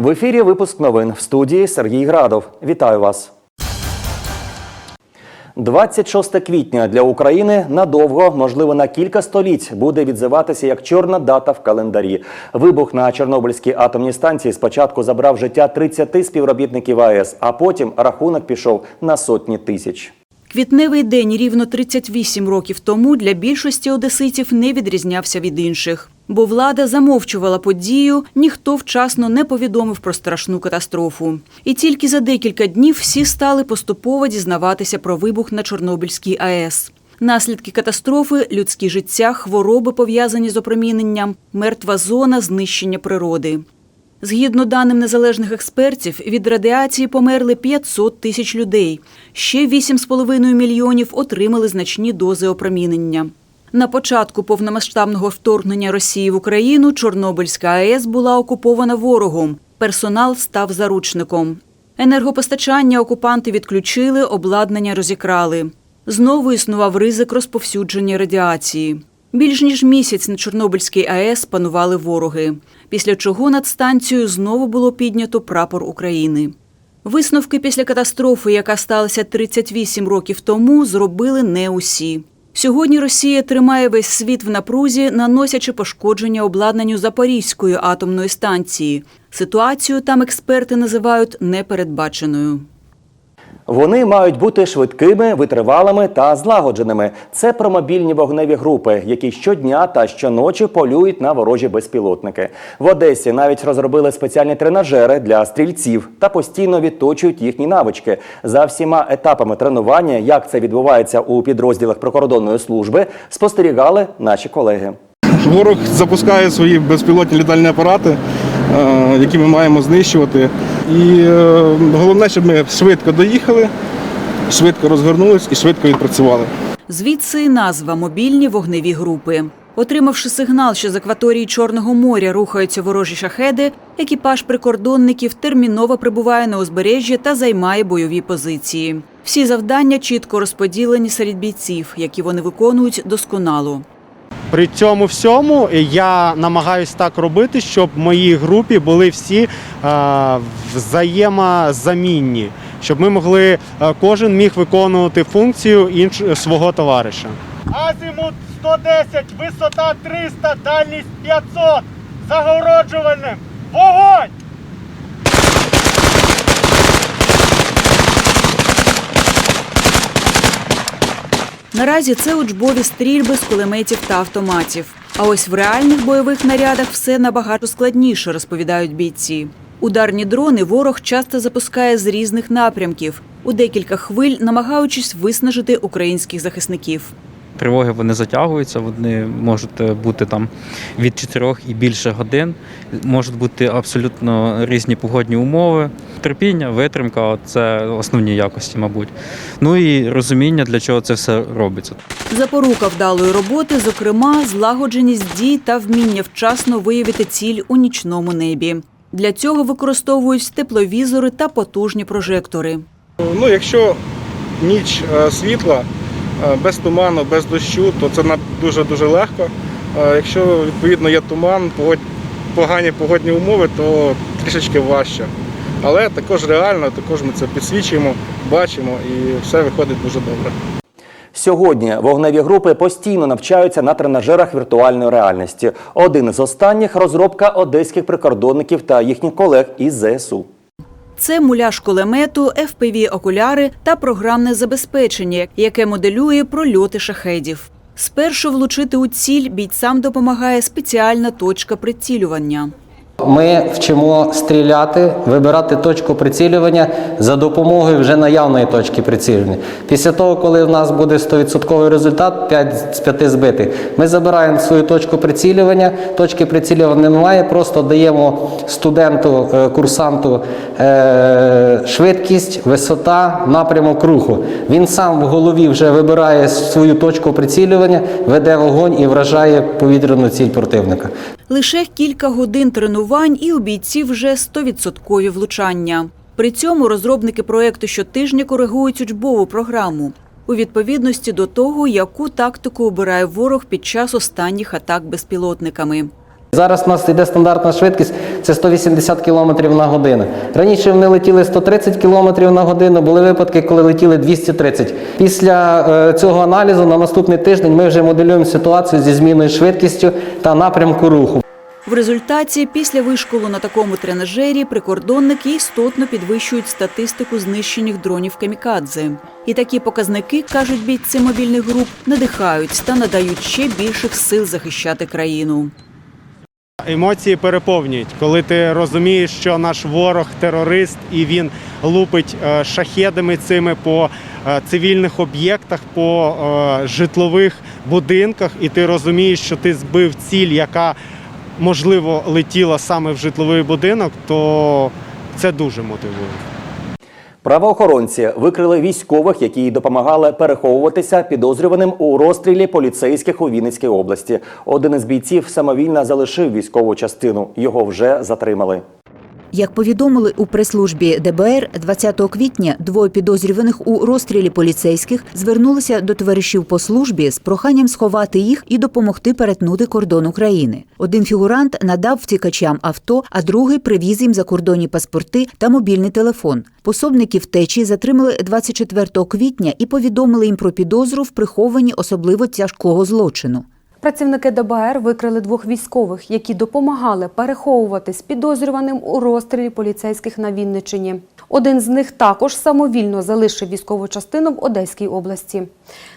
В ефірі випуск новин в студії Сергій Градов. Вітаю вас. 26 квітня для України надовго, можливо, на кілька століть, буде відзиватися як чорна дата в календарі. Вибух на Чорнобильській атомній станції спочатку забрав життя 30 співробітників АЕС, а потім рахунок пішов на сотні тисяч. Квітневий день рівно 38 років тому для більшості одеситів не відрізнявся від інших. Бо влада замовчувала подію, ніхто вчасно не повідомив про страшну катастрофу. І тільки за декілька днів всі стали поступово дізнаватися про вибух на Чорнобильській АЕС. Наслідки катастрофи людські життя, хвороби пов'язані з опроміненням, мертва зона, знищення природи. Згідно даним незалежних експертів, від радіації померли 500 тисяч людей. Ще 8,5 мільйонів отримали значні дози опромінення. На початку повномасштабного вторгнення Росії в Україну Чорнобильська АЕС була окупована ворогом. Персонал став заручником. Енергопостачання окупанти відключили, обладнання розікрали. Знову існував ризик розповсюдження радіації. Більш ніж місяць на Чорнобильській АЕС панували вороги, після чого над станцією знову було піднято прапор України. Висновки після катастрофи, яка сталася 38 років тому, зробили не усі. Сьогодні Росія тримає весь світ в напрузі, наносячи пошкодження обладнанню Запорізької атомної станції. Ситуацію там експерти називають непередбаченою. Вони мають бути швидкими, витривалими та злагодженими. Це про мобільні вогневі групи, які щодня та щоночі полюють на ворожі безпілотники. В Одесі навіть розробили спеціальні тренажери для стрільців та постійно відточують їхні навички. За всіма етапами тренування, як це відбувається у підрозділах прикордонної служби, спостерігали наші колеги. Ворог запускає свої безпілотні літальні апарати, е, які ми маємо знищувати. І е, головне, щоб ми швидко доїхали, швидко розгорнулись і швидко відпрацювали. Звідси назва мобільні вогневі групи. Отримавши сигнал, що з акваторії Чорного моря рухаються ворожі шахеди, екіпаж прикордонників терміново прибуває на узбережжя та займає бойові позиції. Всі завдання чітко розподілені серед бійців, які вони виконують досконало. При цьому всьому я намагаюсь так робити, щоб в моїй групі були всі е, взаємозамінні, щоб ми могли, е, кожен міг виконувати функцію інш, свого товариша. Азимут 110, висота 300, дальність 500. Загороджувальним. Вогонь! Наразі це учбові стрільби з кулеметів та автоматів. А ось в реальних бойових нарядах все набагато складніше, розповідають бійці. Ударні дрони ворог часто запускає з різних напрямків, у декілька хвиль намагаючись виснажити українських захисників. Тривоги вони затягуються, вони можуть е, бути там від 4 і більше годин. Можуть бути абсолютно різні погодні умови. Терпіння, витримка це основні якості, мабуть. Ну і розуміння, для чого це все робиться. Запорука вдалої роботи, зокрема, злагодженість дій та вміння вчасно виявити ціль у нічному небі. Для цього використовують тепловізори та потужні прожектори. Ну, якщо ніч е, світла, без туману, без дощу, то це дуже-дуже легко. Е, Якщо відповідно є туман, погані погодні умови, то трішечки важче. Але також реально, також ми це підсвічуємо, бачимо і все виходить дуже добре. Сьогодні вогневі групи постійно навчаються на тренажерах віртуальної реальності. Один з останніх розробка одеських прикордонників та їхніх колег із ЗСУ. Це муляж кулемету, FPV-окуляри та програмне забезпечення, яке моделює прольоти шахедів. Спершу влучити у ціль бійцям допомагає спеціальна точка прицілювання. Ми вчимо стріляти, вибирати точку прицілювання за допомогою вже наявної точки прицілювання. Після того, коли в нас буде 100% результат, 5 з 5 збитих, ми забираємо свою точку прицілювання. Точки прицілювання немає, просто даємо студенту, е, курсанту е, швидкість, висота, напрямок руху. Він сам в голові вже вибирає свою точку прицілювання, веде вогонь і вражає повітряну ціль противника. Лише кілька годин тренувань і у бійців вже 100% влучання. При цьому розробники проекту щотижня коригують учбову програму у відповідності до того, яку тактику обирає ворог під час останніх атак безпілотниками. Зараз у нас йде стандартна швидкість це 180 км на годину. Раніше вони летіли 130 км на годину, були випадки, коли летіли 230. Після е, цього аналізу на наступний тиждень ми вже моделюємо ситуацію зі зміною швидкістю та напрямку руху. В результаті після вишколу на такому тренажері прикордонники істотно підвищують статистику знищених дронів камікадзе. І такі показники, кажуть бійці мобільних груп, надихають та надають ще більших сил захищати країну. Емоції переповнюють, коли ти розумієш, що наш ворог терорист і він лупить е, шахедами цими по е, цивільних об'єктах, по е, житлових будинках, і ти розумієш, що ти збив ціль, яка можливо летіла саме в житловий будинок, то це дуже мотивує. Правоохоронці викрили військових, які допомагали переховуватися підозрюваним у розстрілі поліцейських у Вінницькій області. Один із бійців самовільно залишив військову частину. Його вже затримали. Як повідомили у прес-службі ДБР, 20 квітня двоє підозрюваних у розстрілі поліцейських звернулися до товаришів по службі з проханням сховати їх і допомогти перетнути кордон України. Один фігурант надав втікачам авто, а другий привіз їм закордонні паспорти та мобільний телефон. Пособники втечі затримали 24 квітня і повідомили їм про підозру в прихованні особливо тяжкого злочину. Працівники ДБР викрили двох військових, які допомагали переховуватись підозрюваним у розстрілі поліцейських на Вінниччині. Один з них також самовільно залишив військову частину в Одеській області.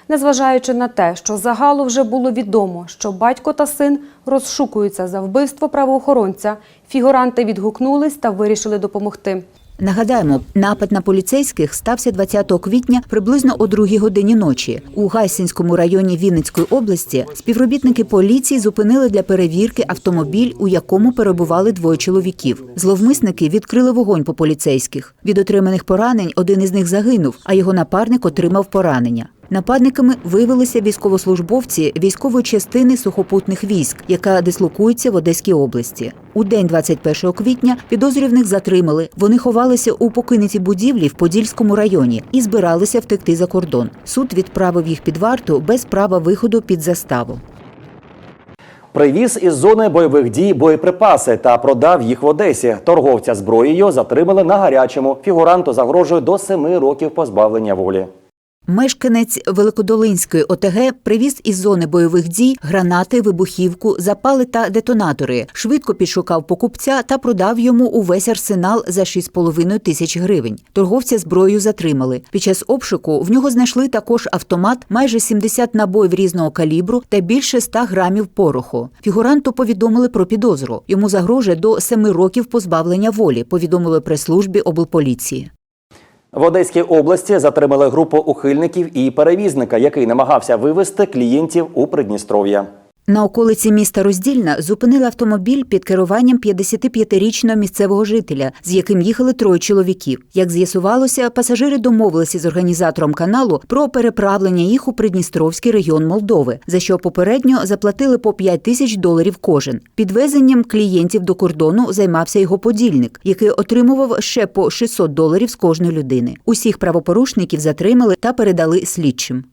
Незважаючи на те, що загалу вже було відомо, що батько та син розшукуються за вбивство правоохоронця, фігуранти відгукнулись та вирішили допомогти. Нагадаємо, напад на поліцейських стався 20 квітня приблизно о 2 годині ночі. У Гайсинському районі Вінницької області співробітники поліції зупинили для перевірки автомобіль, у якому перебували двоє чоловіків. Зловмисники відкрили вогонь по поліцейських. Від отриманих поранень один із них загинув, а його напарник отримав поранення. Нападниками виявилися військовослужбовці військової частини сухопутних військ, яка дислокується в Одеській області. У день 21 квітня підозрюваних затримали. Вони ховалися у покинутій будівлі в Подільському районі і збиралися втекти за кордон. Суд відправив їх під варту без права виходу під заставу. Привіз із зони бойових дій боєприпаси та продав їх в Одесі. Торговця зброєю затримали на гарячому. Фігуранту загрожує до семи років позбавлення волі. Мешканець Великодолинської ОТГ привіз із зони бойових дій гранати, вибухівку, запали та детонатори. Швидко підшукав покупця та продав йому увесь арсенал за 6,5 тисяч гривень. Торговця зброєю затримали. Під час обшуку в нього знайшли також автомат, майже 70 набоїв різного калібру та більше 100 грамів пороху. Фігуранту повідомили про підозру. Йому загрожує до 7 років позбавлення волі. Повідомили прес-службі облполіції. В Одеській області затримали групу ухильників і перевізника, який намагався вивезти клієнтів у Придністров'я. На околиці міста Роздільна зупинили автомобіль під керуванням 55-річного місцевого жителя, з яким їхали троє чоловіків. Як з'ясувалося, пасажири домовилися з організатором каналу про переправлення їх у Придністровський регіон Молдови, за що попередньо заплатили по 5 тисяч доларів кожен. Підвезенням клієнтів до кордону займався його подільник, який отримував ще по 600 доларів з кожної людини. Усіх правопорушників затримали та передали слідчим.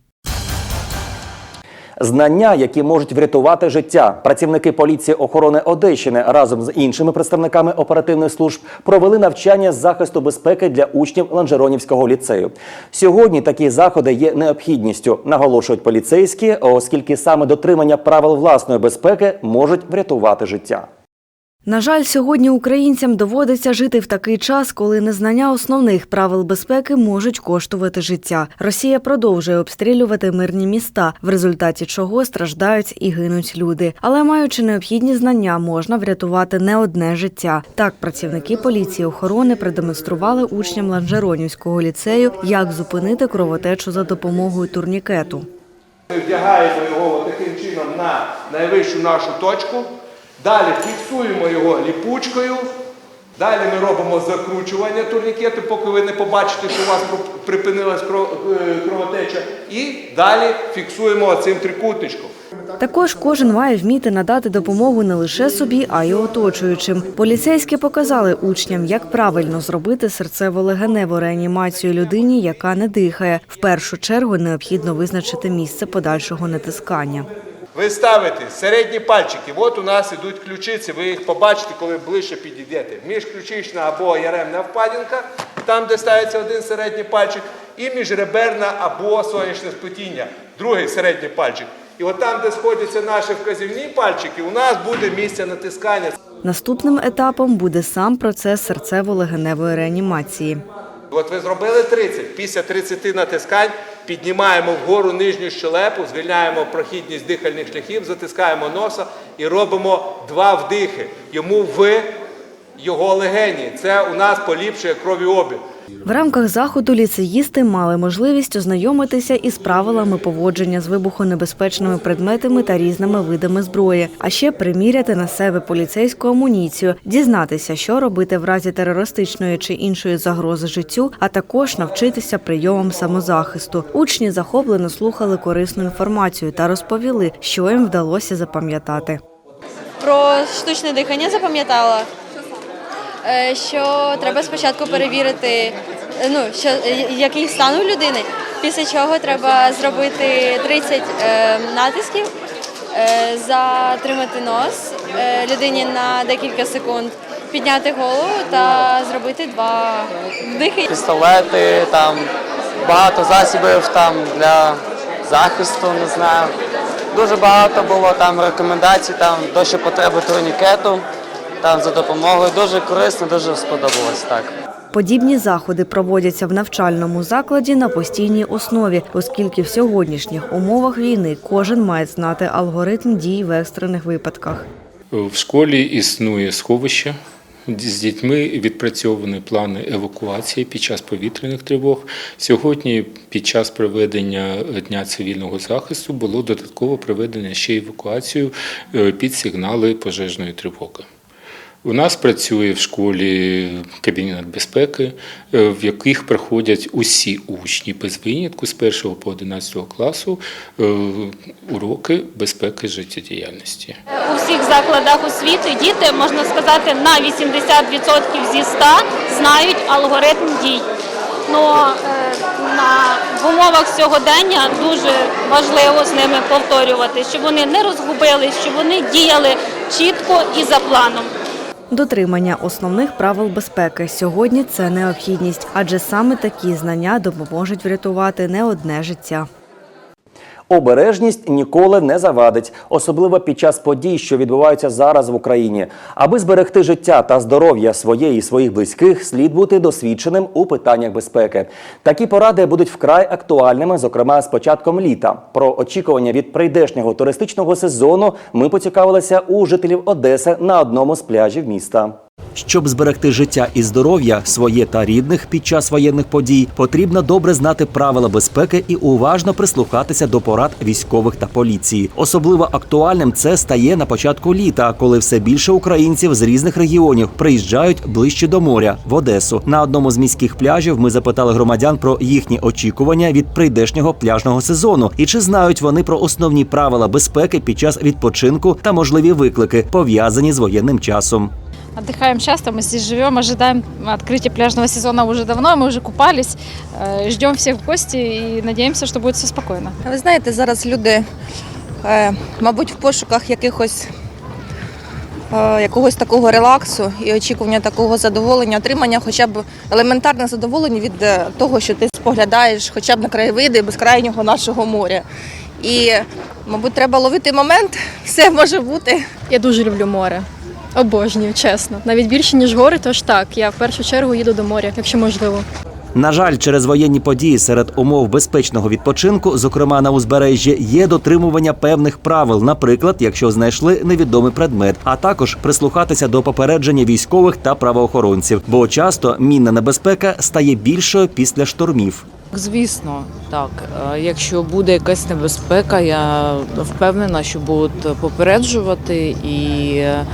Знання, які можуть врятувати життя. Працівники поліції охорони Одещини разом з іншими представниками оперативних служб провели навчання з захисту безпеки для учнів Ланжеронівського ліцею. Сьогодні такі заходи є необхідністю, наголошують поліцейські, оскільки саме дотримання правил власної безпеки можуть врятувати життя. На жаль, сьогодні українцям доводиться жити в такий час, коли незнання основних правил безпеки можуть коштувати життя. Росія продовжує обстрілювати мирні міста, в результаті чого страждають і гинуть люди. Але маючи необхідні знання, можна врятувати не одне життя. Так, працівники поліції охорони продемонстрували учням Ланжеронівського ліцею, як зупинити кровотечу за допомогою турнікету. Ми вдягаємо його таким чином на найвищу нашу точку. Далі фіксуємо його ліпучкою. Далі ми робимо закручування турнікету, поки ви не побачите, що у вас припинилась е, кровотеча. І далі фіксуємо цим трикутничком. Також кожен має вміти надати допомогу не лише собі, а й оточуючим. Поліцейські показали учням, як правильно зробити серцево-легеневу реанімацію людині, яка не дихає. В першу чергу необхідно визначити місце подальшого натискання. Ви ставите середні пальчики. От у нас ідуть ключиці, ви їх побачите, коли ближче підійдете. Міжключична або яремна впадінка, там, де ставиться один середній пальчик, і міжреберна або сонячне сплетіння, другий середній пальчик. І от там, де сходяться наші вказівні пальчики, у нас буде місце натискання. Наступним етапом буде сам процес серцево-легеневої реанімації. От ви зробили 30. Після 30 натискань піднімаємо вгору нижню щелепу, звільняємо прохідність дихальних шляхів, затискаємо носа і робимо два вдихи. Йому в його легені. Це у нас поліпшує кровіобіг. В рамках заходу ліцеїсти мали можливість ознайомитися із правилами поводження з вибухонебезпечними предметами та різними видами зброї, а ще приміряти на себе поліцейську амуніцію, дізнатися, що робити в разі терористичної чи іншої загрози життю, а також навчитися прийомам самозахисту. Учні захоплено слухали корисну інформацію та розповіли, що їм вдалося запам'ятати. Про штучне дихання запам'ятала, що треба спочатку перевірити, е, ну, що, е, який стан у людини, після чого треба зробити 30 е, натисків, е, затримати нос е, людині на декілька секунд, підняти голову та зробити два вдихи. пістолети, там багато засобів там для захисту, не знаю. Дуже багато було там рекомендацій, там до що потреби турнікету, там за допомогою. Дуже корисно, дуже сподобалось так. Подібні заходи проводяться в навчальному закладі на постійній основі, оскільки в сьогоднішніх умовах війни кожен має знати алгоритм дій в екстрених випадках. В школі існує сховище. З дітьми відпрацьовані плани евакуації під час повітряних тривог. Сьогодні, під час проведення Дня цивільного захисту, було додатково проведено ще евакуацію е, під сигнали пожежної тривоги. У нас працює в школі кабінет безпеки, е, в яких проходять усі учні без винятку з 1 по 11 класу е, уроки безпеки життєдіяльності. У всіх закладах освіти діти, можна сказати, на 80% зі 100 знають алгоритм дій. Ну, е, на, в умовах сьогодення дуже важливо з ними повторювати, щоб вони не розгубились, щоб вони діяли чітко і за планом. Дотримання основних правил безпеки сьогодні це необхідність, адже саме такі знання допоможуть врятувати не одне життя. Обережність ніколи не завадить, особливо під час подій, що відбуваються зараз в Україні. Аби зберегти життя та здоров'я своєї і своїх близьких, слід бути досвідченим у питаннях безпеки. Такі поради будуть вкрай актуальними, зокрема з початком літа. Про очікування від прийдешнього туристичного сезону ми поцікавилися у жителів Одеси на одному з пляжів міста. Щоб зберегти життя і здоров'я своє та рідних під час воєнних подій, потрібно добре знати правила безпеки і уважно прислухатися до порад військових та поліції. Особливо актуальним це стає на початку літа, коли все більше українців з різних регіонів приїжджають ближче до моря в Одесу. На одному з міських пляжів ми запитали громадян про їхні очікування від прийдешнього пляжного сезону і чи знають вони про основні правила безпеки під час відпочинку та можливі виклики пов'язані з воєнним часом. Отдыхаем часто, мы здесь живем, ожидаем открытия пляжного сезона уже давно, мы уже купались, э, ждем всех в гости и надеемся, что будет все спокойно. Ви знаєте, зараз люди, е, мабуть, в пошуках якихось е, якогось такого релаксу і очікування такого задоволення, отримання хоча б елементарне задоволення від е, того, що ти споглядаєш хоча б на краєвиди безкрайнього нашого моря. І, мабуть, треба ловити момент, все може бути. Я дуже люблю море. Обожнюю, чесно. Навіть більше, ніж гори, тож так. Я в першу чергу їду до моря, якщо можливо. На жаль, через воєнні події серед умов безпечного відпочинку, зокрема на узбережжі, є дотримування певних правил, наприклад, якщо знайшли невідомий предмет, а також прислухатися до попередження військових та правоохоронців, бо часто мінна небезпека стає більшою після штормів. Звісно, так. Е, Якщо буде якась небезпека, я впевнена, що будуть попереджувати і, е,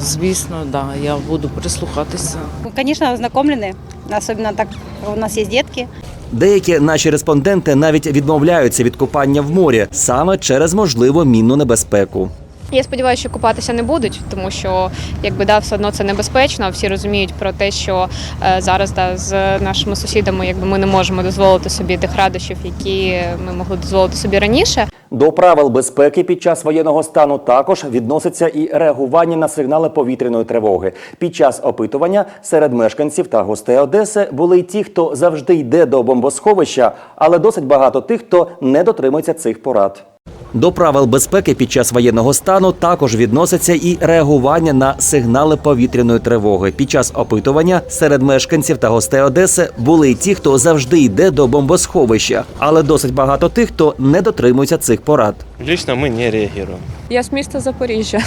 звісно, да, я буду прислухатися. Звісно, ознакомлені, особливо так, у нас є дітки. Деякі наші респонденти навіть відмовляються від купання в морі саме через можливу мінну небезпеку. Я сподіваюся, що купатися не будуть, тому що якби да, все одно це небезпечно. Всі розуміють про те, що е, зараз да, з нашими сусідами якби ми не можемо дозволити собі тих радощів, які ми могли дозволити собі раніше. До правил безпеки під час воєнного стану також відноситься і реагування на сигнали повітряної тривоги. Під час опитування серед мешканців та гостей Одеси були й ті, хто завжди йде до бомбосховища, але досить багато тих, хто не дотримується цих порад. До правил безпеки під час воєнного стану також відноситься і реагування на сигнали повітряної тривоги. Під час опитування серед мешканців та гостей Одеси були й ті, хто завжди йде до бомбосховища, але досить багато тих, хто не дотримується цих порад. Лично ми не реагуємо. Я з міста Запоріжжя.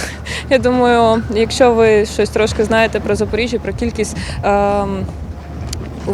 Я думаю, якщо ви щось трошки знаєте про Запоріжжя, про кількість ем,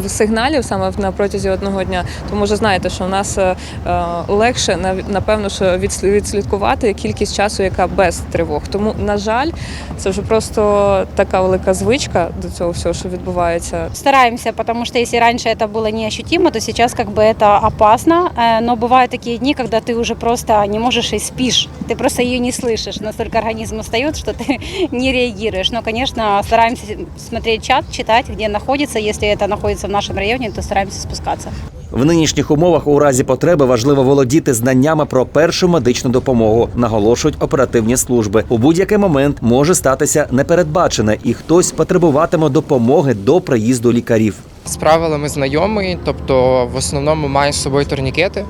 сигналів саме на протязі одного дня, то може знаєте, що в нас е, е, легше нав- напевно, що відслі- відслідкувати кількість часу, яка без тривог. Тому, на жаль, це вже просто така велика звичка до цього всього, що відбувається. Стараемся, потому что если раньше это было неощутимо, то сейчас как бы это опасно. Э, Но бывают такие дни, когда ты уже просто не можешь и спишь. Ты просто ее не слышишь. Настолько организм устает, что ты не реагируешь. Но, конечно, стараемся смотреть чат, читать, где находится. Если это находится в нашем районе, то стараемся спускаться. В нинішніх умовах у разі потреби важливо володіти знаннями про першу медичну допомогу, наголошують оперативні служби. У будь-який момент може статися непередбачене, і хтось потребуватиме допомоги до приїзду лікарів. З правилами знайомий, тобто в основному маю з собою турнікети.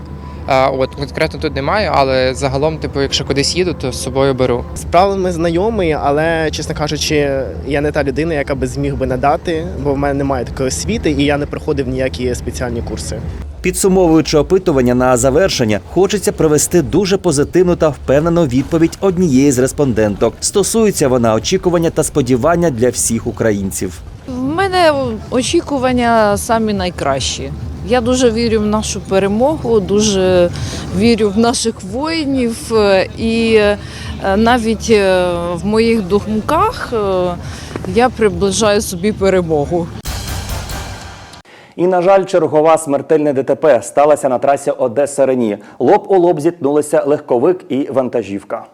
От конкретно тут немає, але загалом, типу, якщо кудись їду, то з собою беру. З правилами знайомий, але чесно кажучи, я не та людина, яка би зміг би надати, бо в мене немає такої освіти, і я не проходив ніякі спеціальні курси. Підсумовуючи опитування на завершення, хочеться привести дуже позитивну та впевнену відповідь однієї з респонденток. Стосується вона очікування та сподівання для всіх українців. В мене очікування самі найкращі. Я дуже вірю в нашу перемогу, дуже вірю в наших воїнів, е, і е, навіть е, в моїх думках я приближаю собі перемогу. І, на жаль, чергова смертельне ДТП сталася на трасі Одеса Рені. Лоб у лоб зіткнулися легковик і вантажівка.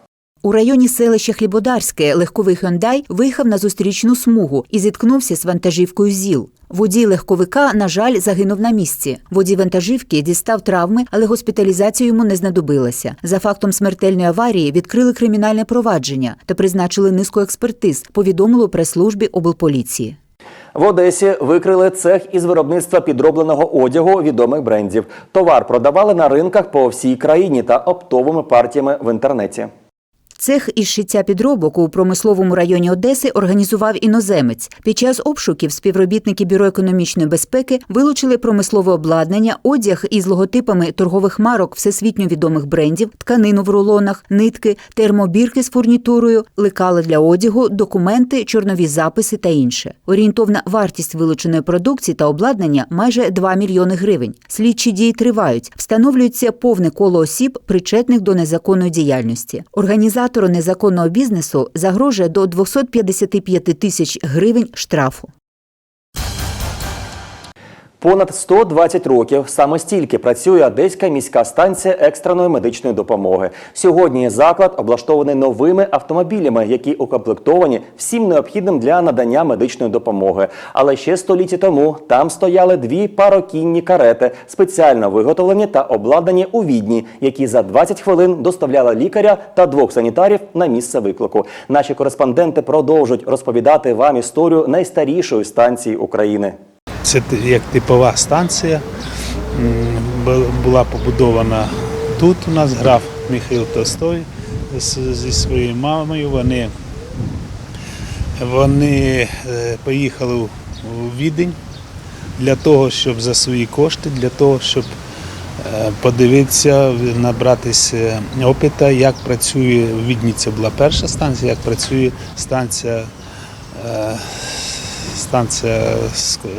У районі селища Хлібодарське легковий Хендай виїхав на зустрічну смугу і зіткнувся з вантажівкою ЗІЛ. Водій легковика, на жаль, загинув на місці. Водій вантажівки дістав травми, але госпіталізація йому не знадобилася. За фактом смертельної аварії відкрили кримінальне провадження та призначили низку експертиз, повідомили у прес-службі облполіції. В Одесі викрили цех із виробництва підробленого одягу відомих брендів. Товар продавали на ринках по всій країні та оптовими партіями в інтернеті. Цех із шиття підробок у промисловому районі Одеси організував іноземець. Під час обшуків співробітники Бюро економічної безпеки вилучили промислове обладнання, одяг із логотипами торгових марок всесвітньо відомих брендів, тканину в рулонах, нитки, термобірки з фурнітурою, лекали для одягу, документи, чорнові записи та інше. Орієнтовна вартість вилученої продукції та обладнання майже 2 мільйони гривень. Слідчі дії тривають. Встановлюється повне коло осіб, причетних до незаконної діяльності. Організатору незаконного бізнесу загрожує до 255 тисяч гривень штрафу. Понад 120 років саме стільки працює Одеська міська станція екстреної медичної допомоги. Сьогодні заклад облаштований новими автомобілями, які укомплектовані всім необхідним для надання медичної допомоги. Але ще століття тому там стояли дві парокінні карети, спеціально виготовлені та обладнані у відні, які за 20 хвилин доставляли лікаря та двох санітарів на місце виклику. Наші кореспонденти продовжують розповідати вам історію найстарішої станції України. Це як типова станція. Була побудована тут. У нас граф Михайло Толстой зі своєю мамою. Вони, вони е, поїхали у Відень для того, щоб за свої кошти, для того, щоб е, подивитися, набратися опита, як працює в Відні. Це була перша станція, як працює станція. Станція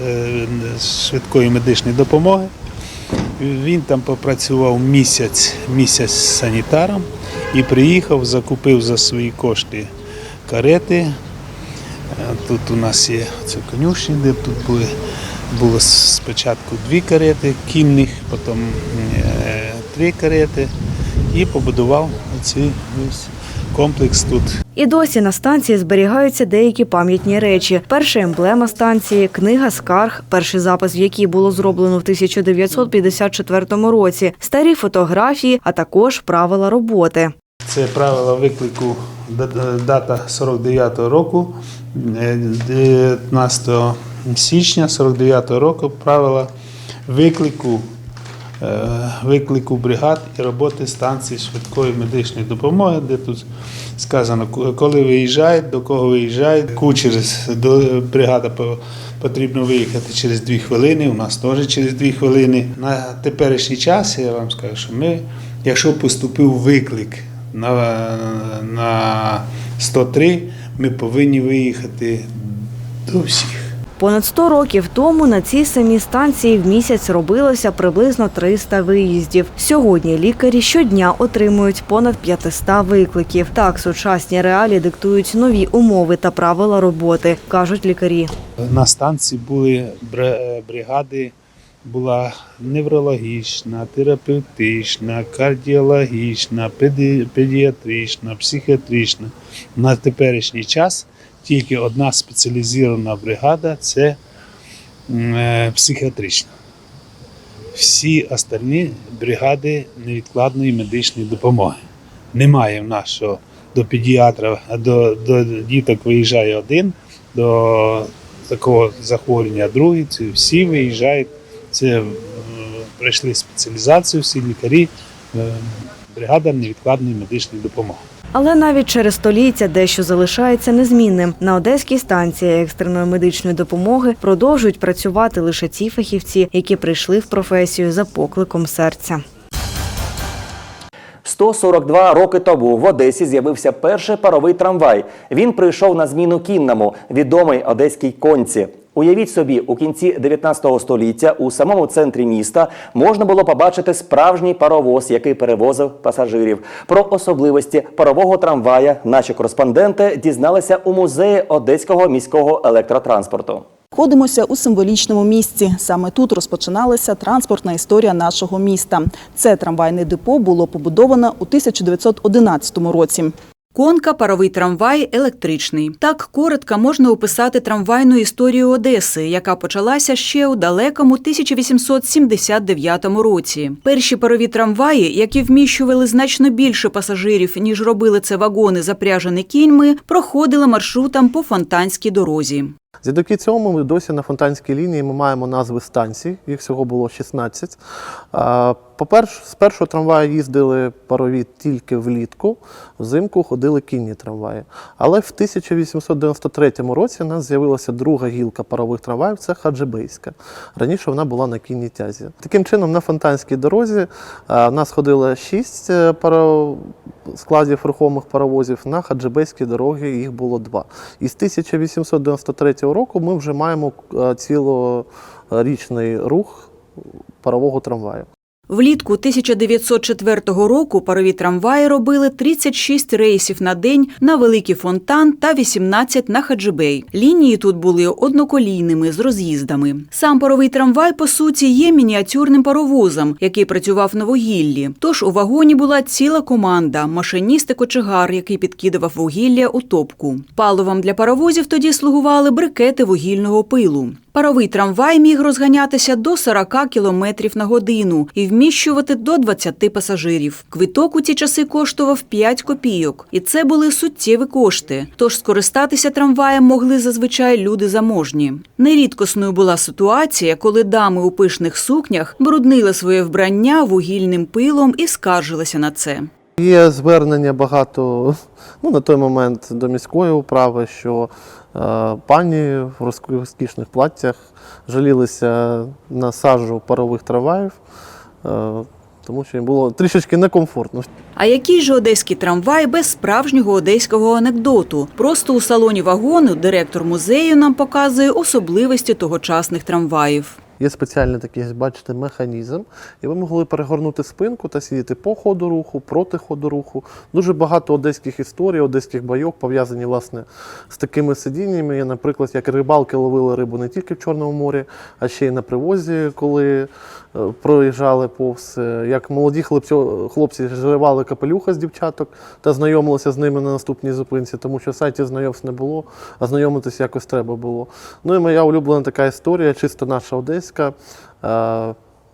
е, швидкої медичної допомоги. Він там попрацював місяць, місяць санітаром і приїхав, закупив за свої кошти карети. Е, Тут у нас є це конюшні, де тут були, було спочатку дві карети кінних, потім е, три карети і побудував ці комплекс тут. І досі на станції зберігаються деякі пам'ятні речі. Перша емблема станції, книга скарг, перший запис, в якій було зроблено в 1954 році, старі фотографії, а також правила роботи. Це правила виклику д- дата 49-го року, е, 19 січня 49-го року. Правила виклику, е, виклику бригад і роботи станції швидкої медичної допомоги, де тут сказано, коли виїжджають, до кого виїжджають. Через бригада по- потрібно виїхати через 2 хвилини. У нас теж через 2 хвилини. На теперішній час я вам скажу, що ми, якщо поступив виклик на, на 103, ми повинні виїхати до всіх. Понад 100 років тому на цій самій станції в місяць робилося приблизно 300 виїздів. Сьогодні лікарі щодня отримують понад 500 викликів. Так, сучасні реалії диктують нові умови та правила роботи, кажуть лікарі. На станції були бригади, була неврологічна, терапевтична, кардіологічна, педі- педіатрична, психіатрична. На теперішній час тільки одна спеціалізована бригада це е, психіатрична. Всі остальні бригади невідкладної медичної допомоги. Немає в нас, що до педіатра, до, до діток виїжджає один, до такого захворювання другий. Це всі виїжджають. Це пройшли спеціалізацію, всі лікарі, е, бригада невідкладної медичної допомоги. Але навіть через століття дещо залишається незмінним. На одеській станції екстреної медичної допомоги продовжують працювати лише ті фахівці, які прийшли в професію за покликом серця. 142 роки тому в Одесі з'явився перший паровий трамвай. Він прийшов на зміну кінному, відомий одеській конці. Уявіть собі, у кінці 19 століття у самому центрі міста можна було побачити справжній паровоз, який перевозив пасажирів. Про особливості парового трамвая наші кореспонденти дізналися у музеї одеського міського електротранспорту. Знаходимося у символічному місці. Саме тут розпочиналася транспортна історія нашого міста. Це трамвайне депо було побудовано у 1911 році. Конка, паровий трамвай, електричний. Так коротко можна описати трамвайну історію Одеси, яка почалася ще у далекому 1879 році. Перші парові трамваї, які вміщували значно більше пасажирів, ніж робили це вагони, запряжені кіньми, проходили маршрутом по фонтанській дорозі. Завдяки цьому ми досі на фонтанській лінії ми маємо назви станцій, їх всього було 16. По-перше, з першого трамваю їздили парові тільки влітку, взимку ходили кінні трамваї. Але в 1893 році у нас з'явилася друга гілка парових трамваїв це Хаджибейська. Раніше вона була на кінній тязі. Таким чином, на фонтанській дорозі а, в нас ходило 6 паро... складів рухомих паровозів, на Хаджибейській дорогі їх було два. І з 1893 року ми вже маємо е, цілорічний рух парового трамваю. Влітку 1904 року парові трамваї робили 36 рейсів на день на Великий Фонтан та 18 на Хаджибей. Лінії тут були одноколійними з роз'їздами. Сам паровий трамвай, по суті, є мініатюрним паровозом, який працював на вугіллі. Тож у вагоні була ціла команда, машиніст і кочегар, який підкидував вугілля у топку. Паливом для паровозів тоді слугували брикети вугільного пилу. Паровий трамвай міг розганятися до 40 км на годину і вміщувати до 20 пасажирів. Квиток у ті часи коштував 5 копійок, і це були суттєві кошти. Тож скористатися трамваєм могли зазвичай люди заможні. Нерідкосною була ситуація, коли дами у пишних сукнях бруднили своє вбрання вугільним пилом і скаржилися на це. Є звернення багато ну, на той момент до міської управи, що пані в розкішних платтях жалілися на сажу парових трамваїв, е, тому що їм було трішечки некомфортно. А який же одеський трамвай без справжнього одеського анекдоту? Просто у салоні вагону директор музею нам показує особливості тогочасних трамваїв. Є спеціальний такий, бачите, механізм, і ви могли перегорнути спинку та сидіти по ходу руху, проти ходу руху. Дуже багато одеських історій, одеських байок пов'язані власне з такими сидіннями. Наприклад, як рибалки ловили рибу не тільки в Чорному морі, а ще й на привозі, коли проїжджали повз, е, як молоді хлопці, хлопці зривали капелюха з дівчаток та знайомилися з ними на наступній зупинці, тому що сайтів знайомств не було, а знайомитися якось треба було. Ну і моя улюблена така історія, чисто наша одеська.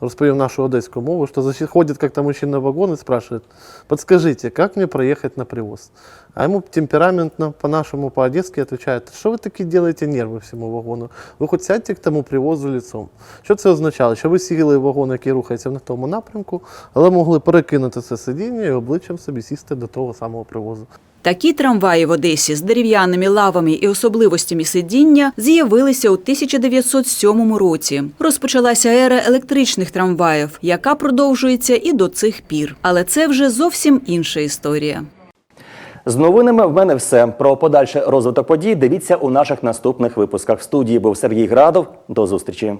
Розповів нашу одеську мову, що заходит как-то мужчина в вагон и спрашивает, подскажите, как мне проехать на привоз? А ему темпераментно, по-нашему, по-одесски отвечает, что вы таки делаете нервы всьому вагону? Ви хоч сядьте к тому привозу лицом. Що це означало? Що ви сіли в вагон, який рухається не тому напрямку, але могли перекинути це сидіння і обличчям собі сісти до того самого привозу. Такі трамваї в Одесі з дерев'яними лавами і особливостями сидіння з'явилися у 1907 році. Розпочалася ера електричних трамваїв, яка продовжується і до цих пір. Але це вже зовсім інша історія. З новинами в мене все. Про подальший розвиток подій дивіться у наших наступних випусках. В студії був Сергій Градов. До зустрічі.